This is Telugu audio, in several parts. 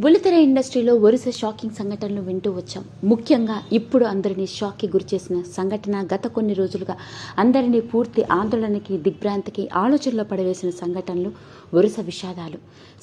బుల్లితెర ఇండస్ట్రీలో వరుస షాకింగ్ సంఘటనలు వింటూ వచ్చాం. ముఖ్యంగా ఇప్పుడు అందరినీ షాక్కి గురిచేసిన సంఘటన గత కొన్ని రోజులుగా అందరినీ పూర్తి ఆందోళనకి దిగ్భ్రాంతికి ఆలోచనలో పడవేసిన సంఘటనలు వరుస విషాదాలు.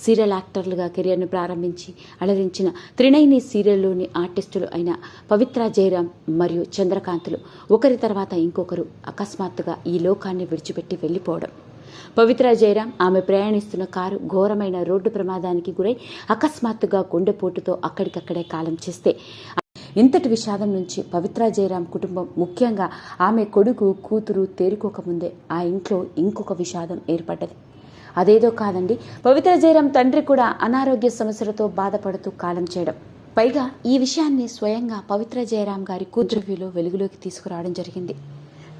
సీరియల్ యాక్టర్లుగా కెరియర్ను ప్రారంభించి అలరించిన త్రినైని సీరియల్లోని ఆర్టిస్టులు అయిన పవిత్ర జయరాం మరియు చంద్రకాంతులు ఒకరి తర్వాత ఇంకొకరు అకస్మాత్తుగా ఈ లోకాన్ని విడిచిపెట్టి వెళ్ళిపోవడం. పవిత్ర జయరాం ఆమె ప్రయాణిస్తున్న కారు ఘోరమైన రోడ్డు ప్రమాదానికి గురై అకస్మాత్తుగా గుండెపోటుతో అక్కడికక్కడే కాలం చేస్తే. ఇంతటి విషాదం నుంచి పవిత్ర జయరాం కుటుంబం ముఖ్యంగా ఆమె కొడుకు కూతురు తేరుకోకముందే ఆ ఇంట్లో ఇంకొక విషాదం ఏర్పడ్డది. అదేదో కాదండి పవిత్ర జయరాం తండ్రి కూడా అనారోగ్య సమస్యలతో బాధపడుతూ కాలం చేయడం. పైగా ఈ విషయాన్ని స్వయంగా పవిత్ర జయరాం గారి కూతురువిలో వెలుగులోకి తీసుకురావడం జరిగింది.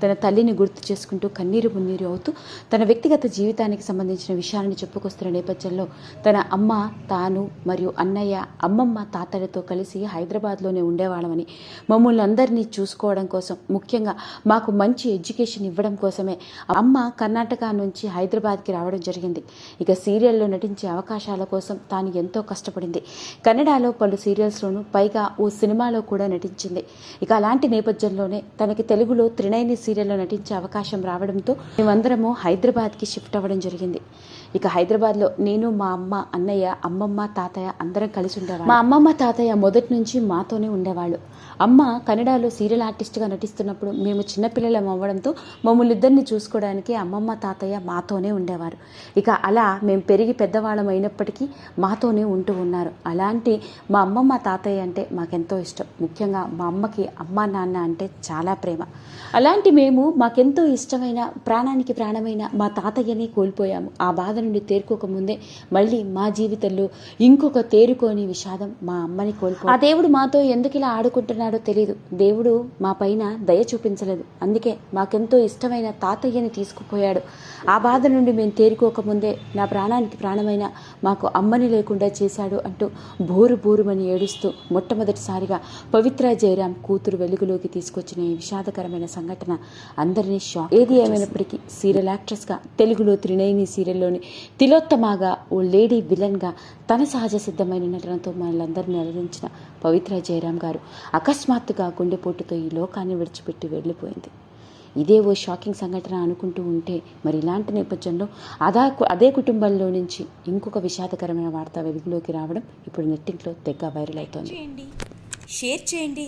తన తల్లిని గుర్తు చేసుకుంటూ కన్నీరు మున్నీరు అవుతూ తన వ్యక్తిగత జీవితానికి సంబంధించిన విషయాలను చెప్పుకొస్తున్న నేపథ్యంలో తన అమ్మ తాను మరియు అన్నయ్య అమ్మమ్మ తాతయ్యతో కలిసి హైదరాబాద్లోనే ఉండేవాళ్ళమని మమ్మల్ని అందరినీ చూసుకోవడం కోసం ముఖ్యంగా మాకు మంచి ఎడ్యుకేషన్ ఇవ్వడం కోసమే అమ్మ కర్ణాటక నుంచి హైదరాబాద్కి రావడం జరిగింది. ఇక సీరియల్లో నటించే అవకాశాల కోసం తాను ఎంతో కష్టపడింది. కన్నడలో పలు సీరియల్స్లోనూ పైగా ఓ సినిమాలో కూడా నటించింది. ఇక అలాంటి నేపథ్యంలోనే తనకి తెలుగులో త్రినైని సీరియల్లో నటించే అవకాశం రావడంతో మేమందరము హైదరాబాద్కి షిఫ్ట్ అవ్వడం జరిగింది. ఇక హైదరాబాద్లో నేను మా అమ్మ అన్నయ్య అమ్మమ్మ తాతయ్య అందరం కలిసి ఉండేవాళ్ళు. మా అమ్మమ్మ తాతయ్య మొదటి నుంచి మాతోనే ఉండేవాళ్ళు. అమ్మ కన్నడలో సీరియల్ ఆర్టిస్ట్గా నటిస్తున్నప్పుడు మేము చిన్నపిల్లలం అవ్వడంతో మమ్మల్ని ఇద్దరిని చూసుకోవడానికి అమ్మమ్మ తాతయ్య మాతోనే ఉండేవారు. ఇక అలా మేము పెరిగి పెద్దవాళ్ళం అయినప్పటికీ మాతోనే ఉంటూ ఉన్నారు. అలాంటి మా అమ్మమ్మ తాతయ్య అంటే మాకెంతో ఇష్టం. ముఖ్యంగా మా అమ్మకి అమ్మ నాన్న అంటే చాలా ప్రేమ. అలాంటి మేము మాకెంతో ఇష్టమైన ప్రాణానికి ప్రాణమైన మా తాతయ్యని కోల్పోయాము. ఆ బాధ నుండి తేరుకోకముందే మళ్ళీ మా జీవితంలో ఇంకొక తేరుకోని విషాదం మా అమ్మని కోల్పో ఆ దేవుడు మాతో ఎందుకు ఇలా ఆడుకుంటున్నాడో తెలియదు దేవుడు మా పైన దయ చూపించలేదు. అందుకే మాకెంతో ఇష్టమైన తాతయ్యని తీసుకుపోయాడు. ఆ బాధ నుండి మేము తేరుకోకముందే నా ప్రాణానికి ప్రాణమైన మాకు అమ్మని లేకుండా చేశాడు అంటూ బోరు బోరుమని ఏడుస్తూ మొట్టమొదటిసారిగా పవిత్ర జయరాం కూతురు వెలుగులోకి తీసుకొచ్చిన ఈ విషాదకరమైన సంఘటన అందరినీ షాక్ ఏది ఏమైనప్పటికీ సీరియల్ యాక్ట్రెస్గా తెలుగులో త్రినయని సీరియల్లోని తిలోత్తమాగా ఓ లేడీ విలన్గా తన సహజ సిద్ధమైన నటనతో మనలందరినీ అలరించిన పవిత్ర జయరాం గారు అకస్మాత్తుగా గుండెపోటుతో ఈ లోకాన్ని విడిచిపెట్టి వెళ్ళిపోయింది. ఇదే ఓ షాకింగ్ సంఘటన అనుకుంటూ ఉంటే మరి ఇలాంటి నేపథ్యంలో అదా అదే కుటుంబంలో నుంచి ఇంకొక విషాదకరమైన వార్త వెలుగులోకి రావడం ఇప్పుడు నెట్టింట్లో తెగ వైరల్ అవుతోంది షేర్ చేయండి.